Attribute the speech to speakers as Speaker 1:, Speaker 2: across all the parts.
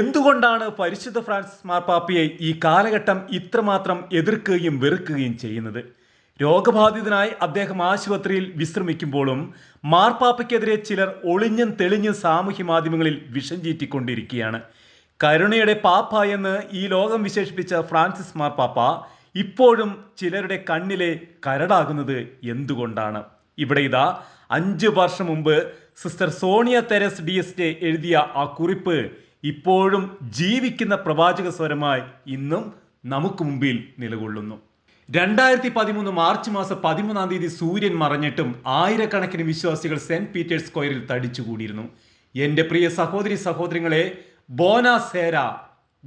Speaker 1: എന്തുകൊണ്ടാണ് പരിശുദ്ധ ഫ്രാൻസിസ് മാർപ്പാപ്പയെ ഈ കാലഘട്ടം ഇത്രമാത്രം എതിർക്കുകയും വെറുക്കുകയും ചെയ്യുന്നത് രോഗബാധിതനായി അദ്ദേഹം ആശുപത്രിയിൽ വിശ്രമിക്കുമ്പോഴും മാർപ്പാപ്പയ്ക്കെതിരെ ചിലർ ഒളിഞ്ഞും തെളിഞ്ഞും സാമൂഹ്യ മാധ്യമങ്ങളിൽ വിഷം ചീറ്റിക്കൊണ്ടിരിക്കുകയാണ് കരുണയുടെ പാപ്പ എന്ന് ഈ ലോകം വിശേഷിപ്പിച്ച ഫ്രാൻസിസ് മാർപ്പാപ്പ ഇപ്പോഴും ചിലരുടെ കണ്ണിലെ കരടാകുന്നത് എന്തുകൊണ്ടാണ് ഇവിടെ ഇതാ അഞ്ച് വർഷം മുമ്പ് sister Sonia Teres D S എഴുതിയ ആ കുറിപ്പ് ഇപ്പോഴും ജീവിക്കുന്ന പ്രവാചക സ്വരമായി ഇന്നും നമുക്ക് മുമ്പിൽ നിലകൊള്ളുന്നു രണ്ടായിരത്തി പതിമൂന്ന് മാർച്ച് മാസം പതിമൂന്നാം തീയതി സൂര്യൻ മറഞ്ഞിട്ടും ആയിരക്കണക്കിന് വിശ്വാസികൾ സെന്റ് പീറ്റേഴ്സ് സ്ക്വയറിൽ തടിച്ചുകൂടിയിരുന്നു എൻ്റെ പ്രിയ സഹോദരി സഹോദരങ്ങളെ ബോനാസേര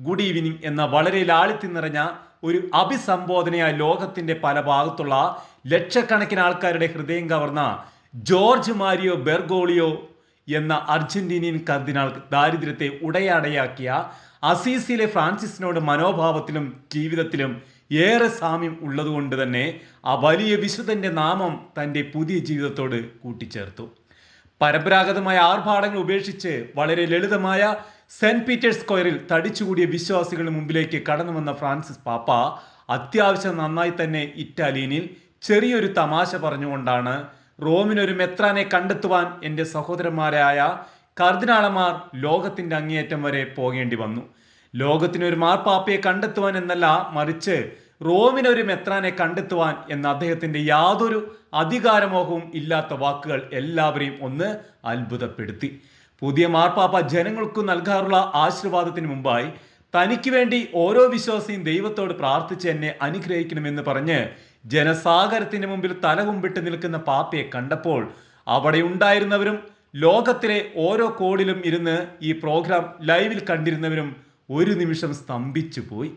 Speaker 1: ഗുഡ് ഈവനിങ് എന്ന വളരെ ലാളിത്യം നിറഞ്ഞ ഒരു അഭിസംബോധനയായ ലോകത്തിൻ്റെ പല ഭാഗത്തുള്ള ലക്ഷക്കണക്കിന് ആൾക്കാരുടെ ഹൃദയം കവർന്ന ജോർജ് മാരിയോ ബെർഗോളിയോ എന്ന അർജന്റീനിയൻ കർദിനാൾ ദാരിദ്ര്യത്തെ ഉടയാടയാക്കിയ അസീസിലെ ഫ്രാൻസിസിനോട് മനോഭാവത്തിലും ജീവിതത്തിലും ഏറെ സാമ്യം ഉള്ളതുകൊണ്ട് തന്നെ ആ വലിയ വിശുദ്ധൻ്റെ നാമം തൻ്റെ പുതിയ ജീവിതത്തോട് കൂട്ടിച്ചേർത്തു പരമ്പരാഗതമായ ആർഭാടങ്ങൾ ഉപേക്ഷിച്ച് വളരെ ലളിതമായ സെന്റ് പീറ്റേഴ്സ് സ്ക്വയറിൽ തടിച്ചുകൂടിയ വിശ്വാസികളുടെ മുമ്പിലേക്ക് കടന്നു വന്ന ഫ്രാൻസിസ് പാപ്പ അത്യാവശ്യം നന്നായി തന്നെ ഇറ്റാലിയനിൽ ചെറിയൊരു തമാശ പറഞ്ഞുകൊണ്ടാണ് റോമിനൊരു മെത്രാനെ കണ്ടെത്തുവാൻ എൻ്റെ സഹോദരന്മാരായ കർദിനാളന്മാർ ലോകത്തിൻ്റെ അങ്ങേയറ്റം വരെ പോകേണ്ടി വന്നു ലോകത്തിനൊരു മാർപ്പാപ്പയെ കണ്ടെത്തുവാൻ എന്നല്ല മറിച്ച് റോമിനൊരു മെത്രാനെ കണ്ടെത്തുവാൻ എന്ന അദ്ദേഹത്തിൻ്റെ യാതൊരു അധികാരമോഹവും ഇല്ലാത്ത വാക്കുകൾ എല്ലാവരെയും ഒന്ന് അത്ഭുതപ്പെടുത്തി പുതിയ മാർപ്പാപ്പ ജനങ്ങൾക്കു നൽകാറുള്ള ആശീർവാദത്തിന് മുമ്പായി തനിക്ക് വേണ്ടി ഓരോ വിശ്വാസിയും ദൈവത്തോട് പ്രാർത്ഥിച്ച് എന്നെ അനുഗ്രഹിക്കണമെന്ന് പറഞ്ഞ് ജനസാഗരത്തിന് മുമ്പിൽ തലകുമ്പിട്ട് നിൽക്കുന്ന പാപ്പയെ കണ്ടപ്പോൾ അവിടെ ഉണ്ടായിരുന്നവരും ലോകത്തിലെ ഓരോ കോണിലും ഇരുന്ന് ഈ പ്രോഗ്രാം ലൈവിൽ കണ്ടിരുന്നവരും ഒരു നിമിഷം സ്തംഭിച്ചു പോയി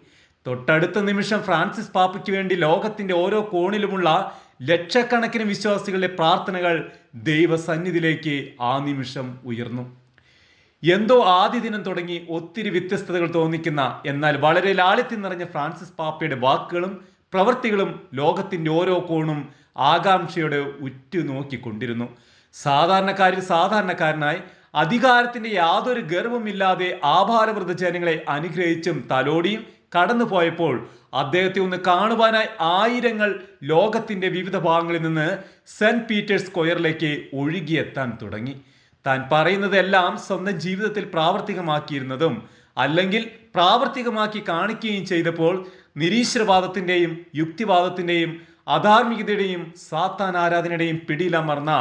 Speaker 1: തൊട്ടടുത്ത നിമിഷം ഫ്രാൻസിസ് പാപ്പയ്ക്ക് വേണ്ടി ലോകത്തിന്റെ ഓരോ കോണിലുമുള്ള ലക്ഷക്കണക്കിന് വിശ്വാസികളുടെ പ്രാർത്ഥനകൾ ദൈവസന്നിധിയിലേക്ക് ആ നിമിഷം ഉയർന്നു എന്തോ ആദ്യ ദിനം തുടങ്ങി ഒത്തിരി വ്യത്യസ്തതകൾ തോന്നിക്കുന്ന എന്നാൽ വളരെ ലാളിത്യം നിറഞ്ഞ ഫ്രാൻസിസ് പാപ്പയുടെ വാക്കുകളും പ്രവൃത്തികളും ലോകത്തിൻ്റെ ഓരോ കോണും ആകാംക്ഷയുടെ ഉറ്റുനോക്കിക്കൊണ്ടിരുന്നു സാധാരണക്കാരിൽ സാധാരണക്കാരനായി അധികാരത്തിൻ്റെ യാതൊരു ഗർവമില്ലാതെ ആഭാരവൃദ്ധ ജനങ്ങളെ അനുഗ്രഹിച്ചും തലോടിയും കടന്നു പോയപ്പോൾ അദ്ദേഹത്തെ ഒന്ന് കാണുവാനായി ആയിരങ്ങൾ ലോകത്തിൻ്റെ വിവിധ ഭാഗങ്ങളിൽ നിന്ന് സെൻറ്റ് പീറ്റേഴ്സ് സ്ക്വയറിലേക്ക് ഒഴുകിയെത്താൻ തുടങ്ങി താൻ പറയുന്നതെല്ലാം സ്വന്തം ജീവിതത്തിൽ പ്രാവർത്തികമാക്കിയിരുന്നതും അല്ലെങ്കിൽ പ്രാവർത്തികമാക്കി കാണിക്കുകയും ചെയ്തപ്പോൾ നിരീശ്വരവാദത്തിൻ്റെയും യുക്തിവാദത്തിൻ്റെയും അധാർമികതയുടെയും സാത്താൻ ആരാധനയുടെയും പിടിയിലമർന്ന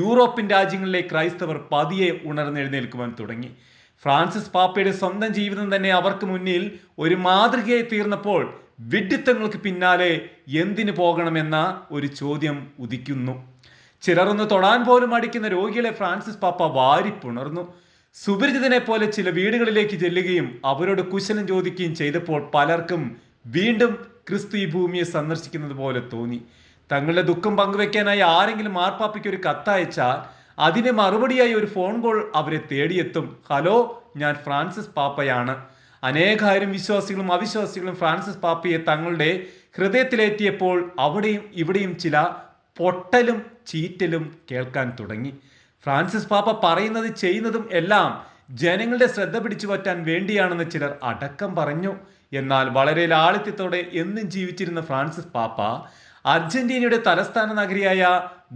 Speaker 1: യൂറോപ്യൻ രാജ്യങ്ങളിലെ ക്രൈസ്തവർ പതിയെ ഉണർന്നെഴുന്നേൽക്കുവാൻ തുടങ്ങി ഫ്രാൻസിസ് പാപ്പയുടെ സ്വന്തം ജീവിതം തന്നെ അവർക്ക് മുന്നിൽ ഒരു മാതൃകയായി തീർന്നപ്പോൾ വിഡിത്തങ്ങൾക്ക് പിന്നാലെ എന്തിനു പോകണമെന്ന ഒരു ചോദ്യം ഉദിക്കുന്നു ചിലറൊന്ന് തൊടാൻ പോലും അടിക്കുന്ന രോഗികളെ ഫ്രാൻസിസ് പാപ്പ വാരിപ്പുണർന്നു സുപരിചിതനെ പോലെ ചില വീടുകളിലേക്ക് ചെല്ലുകയും അവരോട് കുശലം ചോദിക്കുകയും ചെയ്തപ്പോൾ പലർക്കും വീണ്ടും ക്രിസ്തു ഈ ഭൂമിയെ സന്ദർശിക്കുന്നത് പോലെ തോന്നി തങ്ങളുടെ ദുഃഖം പങ്കുവെക്കാനായി ആരെങ്കിലും മാർപ്പാപ്പയ്ക്ക് ഒരു കത്തയച്ചാൽ അതിന് മറുപടിയായി ഒരു ഫോൺ കോൾ അവരെ തേടിയെത്തും ഹലോ ഞാൻ ഫ്രാൻസിസ് പാപ്പയാണ് അനേകായിരം വിശ്വാസികളും അവിശ്വാസികളും ഫ്രാൻസിസ് പാപ്പയെ തങ്ങളുടെ ഹൃദയത്തിലേറ്റിയപ്പോൾ അവിടെയും ഇവിടെയും ചില പൊട്ടലും ചീറ്റലും കേൾക്കാൻ തുടങ്ങി ഫ്രാൻസിസ് പാപ്പ പറയുന്നത് ചെയ്യുന്നതും എല്ലാം ജനങ്ങളുടെ ശ്രദ്ധ പിടിച്ചു പറ്റാൻ വേണ്ടിയാണെന്ന് ചിലർ അടക്കം പറഞ്ഞു എന്നാൽ വളരെ ലാളിത്യത്തോടെ എന്നും ജീവിച്ചിരുന്ന ഫ്രാൻസിസ് പാപ്പ അർജന്റീനയുടെ തലസ്ഥാന നഗരിയായ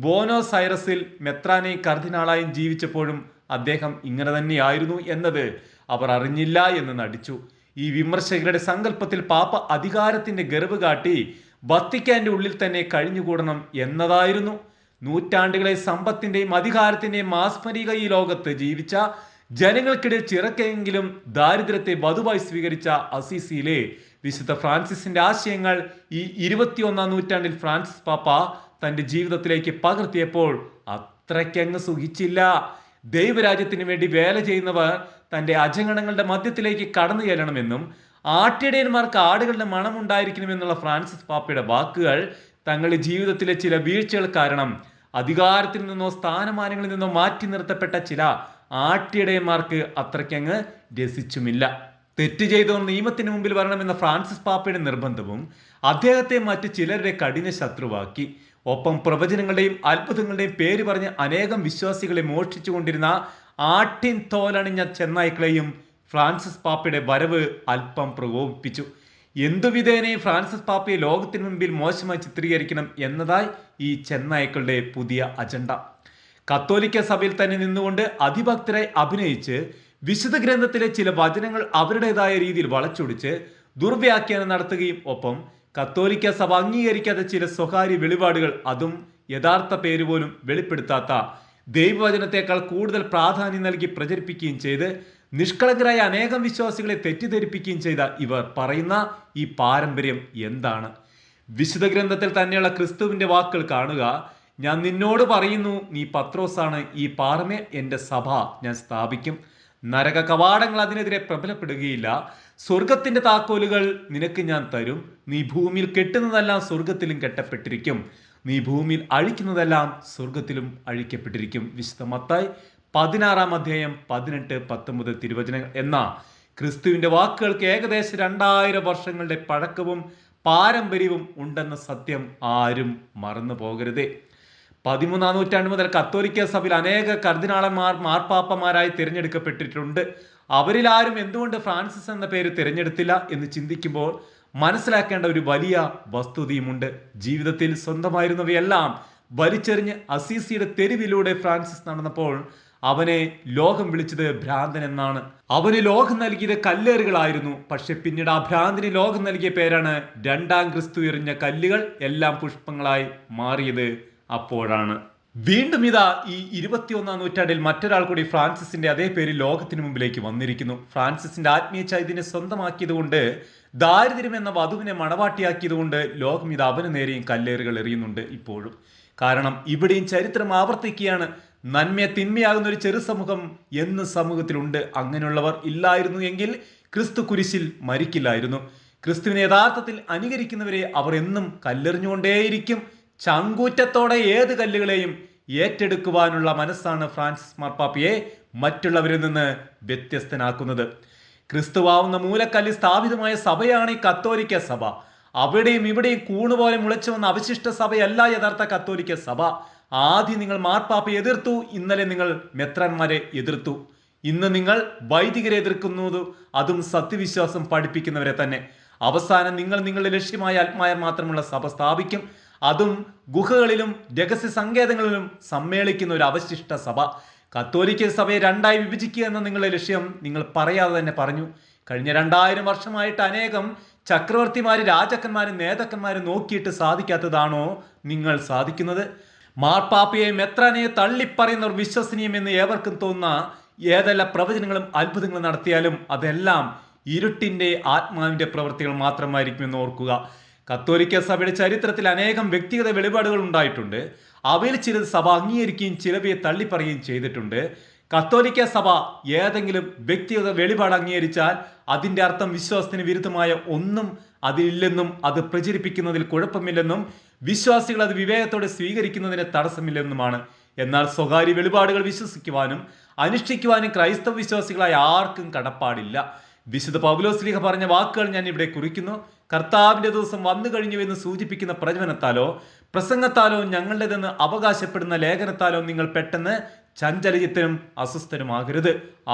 Speaker 1: ബോനോസ് ഐറസിൽ മെത്രാനെ കർദിനാളായും ജീവിച്ചപ്പോഴും അദ്ദേഹം ഇങ്ങനെ തന്നെയായിരുന്നു എന്നത് അവർ അറിഞ്ഞില്ല എന്ന് നടിച്ചു ഈ വിമർശകരുടെ സങ്കല്പത്തിൽ പാപ്പ അധികാരത്തിന്റെ ഗർവ് കാട്ടി വത്തിക്കാന്റെ ഉള്ളിൽ തന്നെ കഴിഞ്ഞുകൂടണം എന്നതായിരുന്നു നൂറ്റാണ്ടുകളെ സമ്പത്തിന്റെയും അധികാരത്തിന്റെയും മാസ്മരിക ഈ ലോകത്ത് ജീവിച്ച ജനങ്ങൾക്കിടെ ചിറക്കെങ്കിലും ദാരിദ്ര്യത്തെ വധുവായി സ്വീകരിച്ച അസീസിയിലെ വിശുദ്ധ ഫ്രാൻസിസിന്റെ ആശയങ്ങൾ ഈ ഇരുപത്തിയൊന്നാം നൂറ്റാണ്ടിൽ ഫ്രാൻസിസ് പാപ്പ തന്റെ ജീവിതത്തിലേക്ക് പകർത്തിയപ്പോൾ അത്രയ്ക്കങ്ങ് സുഖിച്ചില്ല ദൈവരാജ്യത്തിന് വേണ്ടി വേല ചെയ്യുന്നവർ തന്റെ അജഗണങ്ങളുടെ മധ്യത്തിലേക്ക് കടന്നു ചെല്ലണമെന്നും ആട്ടിടയന്മാർക്ക് ആടുകളുടെ ഉണ്ടായിരിക്കണമെന്നുള്ള ഫ്രാൻസിസ് പാപ്പയുടെ വാക്കുകൾ തങ്ങളുടെ ജീവിതത്തിലെ ചില വീഴ്ചകൾ കാരണം അധികാരത്തിൽ നിന്നോ സ്ഥാനമാനങ്ങളിൽ നിന്നോ മാറ്റി നിർത്തപ്പെട്ട ചില ആട്ടിടയന്മാർക്ക് അത്രയ്ക്കങ്ങ് രസിച്ചുമില്ല തെറ്റ് ചെയ്തോ നിയമത്തിന് മുമ്പിൽ വരണമെന്ന ഫ്രാൻസിസ് പാപ്പയുടെ നിർബന്ധവും അദ്ദേഹത്തെ മറ്റ് ചിലരുടെ കഠിന ശത്രുവാക്കി ഒപ്പം പ്രവചനങ്ങളുടെയും അത്ഭുതങ്ങളുടെയും പേര് പറഞ്ഞ് അനേകം വിശ്വാസികളെ മോഷ്ടിച്ചുകൊണ്ടിരുന്ന ആട്ടിൻ തോലണിഞ്ഞ ചെന്നായ്ക്കളെയും ഫ്രാൻസിസ് പാപ്പയുടെ വരവ് അല്പം പ്രകോപിപ്പിച്ചു എന്തുവിധേനയും ഫ്രാൻസിസ് പാപ്പയെ ലോകത്തിന് മുമ്പിൽ മോശമായി ചിത്രീകരിക്കണം എന്നതായി ഈ ചെന്നായ്ക്കളുടെ പുതിയ അജണ്ട കത്തോലിക്ക സഭയിൽ തന്നെ നിന്നുകൊണ്ട് അതിഭക്തരെ അഭിനയിച്ച് വിശുദ്ധ ഗ്രന്ഥത്തിലെ ചില വചനങ്ങൾ അവരുടേതായ രീതിയിൽ വളച്ചൊടിച്ച് ദുർവ്യാഖ്യാനം നടത്തുകയും ഒപ്പം കത്തോലിക്ക സഭ അംഗീകരിക്കാത്ത ചില സ്വകാര്യ വെളിപാടുകൾ അതും യഥാർത്ഥ പേര് പോലും വെളിപ്പെടുത്താത്ത ദൈവവചനത്തെക്കാൾ കൂടുതൽ പ്രാധാന്യം നൽകി പ്രചരിപ്പിക്കുകയും ചെയ്ത് നിഷ്കളങ്കരായ അനേകം വിശ്വാസികളെ തെറ്റിദ്ധരിപ്പിക്കുകയും ചെയ്ത ഇവർ പറയുന്ന ഈ പാരമ്പര്യം എന്താണ് വിശുദ്ധ ഗ്രന്ഥത്തിൽ തന്നെയുള്ള ക്രിസ്തുവിൻ്റെ വാക്കുകൾ കാണുക ഞാൻ നിന്നോട് പറയുന്നു നീ പത്രോസാണ് ഈ പാർമേൽ എൻ്റെ സഭ ഞാൻ സ്ഥാപിക്കും നരക കവാടങ്ങൾ അതിനെതിരെ പ്രബലപ്പെടുകയില്ല സ്വർഗത്തിന്റെ താക്കോലുകൾ നിനക്ക് ഞാൻ തരും നീ ഭൂമിയിൽ കെട്ടുന്നതെല്ലാം സ്വർഗത്തിലും കെട്ടപ്പെട്ടിരിക്കും നീ ഭൂമിയിൽ അഴിക്കുന്നതെല്ലാം സ്വർഗത്തിലും അഴിക്കപ്പെട്ടിരിക്കും വിശുദ്ധ മത്തായി പതിനാറാം അധ്യായം പതിനെട്ട് പത്തൊമ്പത് തിരുവചനങ്ങൾ എന്ന ക്രിസ്തുവിൻ്റെ വാക്കുകൾക്ക് ഏകദേശം രണ്ടായിരം വർഷങ്ങളുടെ പഴക്കവും പാരമ്പര്യവും ഉണ്ടെന്ന സത്യം ആരും മറന്നു പോകരുതേ പതിമൂന്നാം നൂറ്റാണ്ട് മുതൽ കത്തോലിക്ക സഭയിൽ അനേക കർദിനാളന്മാർ മാർപ്പാപ്പമാരായി തിരഞ്ഞെടുക്കപ്പെട്ടിട്ടുണ്ട് ആരും എന്തുകൊണ്ട് ഫ്രാൻസിസ് എന്ന പേര് തിരഞ്ഞെടുത്തില്ല എന്ന് ചിന്തിക്കുമ്പോൾ മനസ്സിലാക്കേണ്ട ഒരു വലിയ വസ്തുതയുമുണ്ട് ജീവിതത്തിൽ സ്വന്തമായിരുന്നവയെല്ലാം വലിച്ചെറിഞ്ഞ് അസീസിയുടെ തെരുവിലൂടെ ഫ്രാൻസിസ് നടന്നപ്പോൾ അവനെ ലോകം വിളിച്ചത് ഭ്രാന്തൻ എന്നാണ് അവന് ലോകം നൽകിയത് കല്ലേറുകളായിരുന്നു പക്ഷെ പിന്നീട് ആ ഭ്രാന്തിന് ലോകം നൽകിയ പേരാണ് രണ്ടാം ക്രിസ്തു എറിഞ്ഞ കല്ലുകൾ എല്ലാം പുഷ്പങ്ങളായി മാറിയത് അപ്പോഴാണ് വീണ്ടും ഇതാ ഈ ഇരുപത്തിയൊന്നാം നൂറ്റാണ്ടിൽ മറ്റൊരാൾ കൂടി ഫ്രാൻസിസിന്റെ അതേ പേര് ലോകത്തിനു മുമ്പിലേക്ക് വന്നിരിക്കുന്നു ഫ്രാൻസിസിന്റെ ആത്മീയ ചൈതന്യം സ്വന്തമാക്കിയതുകൊണ്ട് ദാരിദ്ര്യം എന്ന വധുവിനെ മണവാട്ടിയാക്കിയതുകൊണ്ട് ലോകം ഇത് അവന് നേരെയും കല്ലേറുകൾ എറിയുന്നുണ്ട് ഇപ്പോഴും കാരണം ഇവിടെയും ചരിത്രം ആവർത്തിക്കുകയാണ് നന്മയെ തിന്മയാകുന്ന ഒരു ചെറു സമൂഹം എന്ന് സമൂഹത്തിലുണ്ട് അങ്ങനെയുള്ളവർ ഇല്ലായിരുന്നു എങ്കിൽ ക്രിസ്തു കുരിശിൽ മരിക്കില്ലായിരുന്നു ക്രിസ്തുവിനെ യഥാർത്ഥത്തിൽ അനുകരിക്കുന്നവരെ അവർ എന്നും കല്ലെറിഞ്ഞുകൊണ്ടേയിരിക്കും ചങ്കൂറ്റത്തോടെ ഏത് കല്ലുകളെയും ഏറ്റെടുക്കുവാനുള്ള മനസ്സാണ് ഫ്രാൻസിസ് മാർപ്പാപ്പയെ മറ്റുള്ളവരിൽ നിന്ന് വ്യത്യസ്തനാക്കുന്നത് ക്രിസ്തുവാവുന്ന മൂലക്കല്ലിൽ സ്ഥാപിതമായ സഭയാണ് ഈ കത്തോലിക്ക സഭ അവിടെയും ഇവിടെയും കൂണുപോലെ മുളച്ചു വന്ന അവശിഷ്ട സഭയല്ല യഥാർത്ഥ കത്തോലിക്ക സഭ ആദ്യം നിങ്ങൾ മാർപ്പാപ്പയെ എതിർത്തു ഇന്നലെ നിങ്ങൾ മെത്രന്മാരെ എതിർത്തു ഇന്ന് നിങ്ങൾ വൈദികരെ എതിർക്കുന്നത് അതും സത്യവിശ്വാസം പഠിപ്പിക്കുന്നവരെ തന്നെ അവസാനം നിങ്ങൾ നിങ്ങളുടെ ലക്ഷ്യമായ ആത്മായ മാത്രമുള്ള സഭ സ്ഥാപിക്കും അതും ഗുഹകളിലും രഹസ്യ സങ്കേതങ്ങളിലും സമ്മേളിക്കുന്ന ഒരു അവശിഷ്ട സഭ കത്തോലിക്ക സഭയെ രണ്ടായി വിഭജിക്കുക എന്ന നിങ്ങളുടെ ലക്ഷ്യം നിങ്ങൾ പറയാതെ തന്നെ പറഞ്ഞു കഴിഞ്ഞ രണ്ടായിരം വർഷമായിട്ട് അനേകം ചക്രവർത്തിമാർ രാജാക്കന്മാരും നേതാക്കന്മാരും നോക്കിയിട്ട് സാധിക്കാത്തതാണോ നിങ്ങൾ സാധിക്കുന്നത് മാർപ്പാപ്പയെയും മെത്രാനെ തള്ളിപ്പറയുന്ന ഒരു വിശ്വസനീയം എന്ന് ഏവർക്കും തോന്നുന്ന ഏതെല്ലാം പ്രവചനങ്ങളും അത്ഭുതങ്ങളും നടത്തിയാലും അതെല്ലാം ഇരുട്ടിൻ്റെ ആത്മാവിൻ്റെ പ്രവൃത്തികൾ മാത്രമായിരിക്കുമെന്ന് ഓർക്കുക കത്തോലിക്ക സഭയുടെ ചരിത്രത്തിൽ അനേകം വ്യക്തിഗത വെളിപാടുകൾ ഉണ്ടായിട്ടുണ്ട് അവയിൽ ചിലത് സഭ അംഗീകരിക്കുകയും ചിലവയെ തള്ളിപ്പറയുകയും ചെയ്തിട്ടുണ്ട് കത്തോലിക്ക സഭ ഏതെങ്കിലും വ്യക്തിഗത വെളിപാട് അംഗീകരിച്ചാൽ അതിൻ്റെ അർത്ഥം വിശ്വാസത്തിന് വിരുദ്ധമായ ഒന്നും അതിലില്ലെന്നും അത് പ്രചരിപ്പിക്കുന്നതിൽ കുഴപ്പമില്ലെന്നും വിശ്വാസികൾ അത് വിവേകത്തോടെ സ്വീകരിക്കുന്നതിന് തടസ്സമില്ലെന്നുമാണ് എന്നാൽ സ്വകാര്യ വെളിപാടുകൾ വിശ്വസിക്കുവാനും അനുഷ്ഠിക്കുവാനും ക്രൈസ്തവ വിശ്വാസികളായ ആർക്കും കടപ്പാടില്ല വിശുദ്ധ പൗലോസ്ലീഹ പറഞ്ഞ വാക്കുകൾ ഞാൻ ഇവിടെ കുറിക്കുന്നു കർത്താവിൻ്റെ ദിവസം വന്നു കഴിഞ്ഞു എന്ന് സൂചിപ്പിക്കുന്ന പ്രചനത്താലോ പ്രസംഗത്താലോ ഞങ്ങളുടേതെന്ന് അവകാശപ്പെടുന്ന ലേഖനത്താലോ നിങ്ങൾ പെട്ടെന്ന് ചഞ്ചലചിത്തനും അസ്വസ്ഥനുമാകരുത്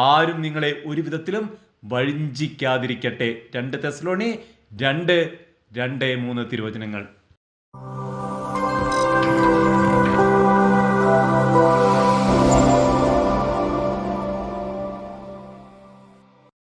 Speaker 1: ആരും നിങ്ങളെ ഒരു വിധത്തിലും വഞ്ചിക്കാതിരിക്കട്ടെ രണ്ട് തെസ്ലോണി രണ്ട് രണ്ട് മൂന്ന് തിരുവചനങ്ങൾ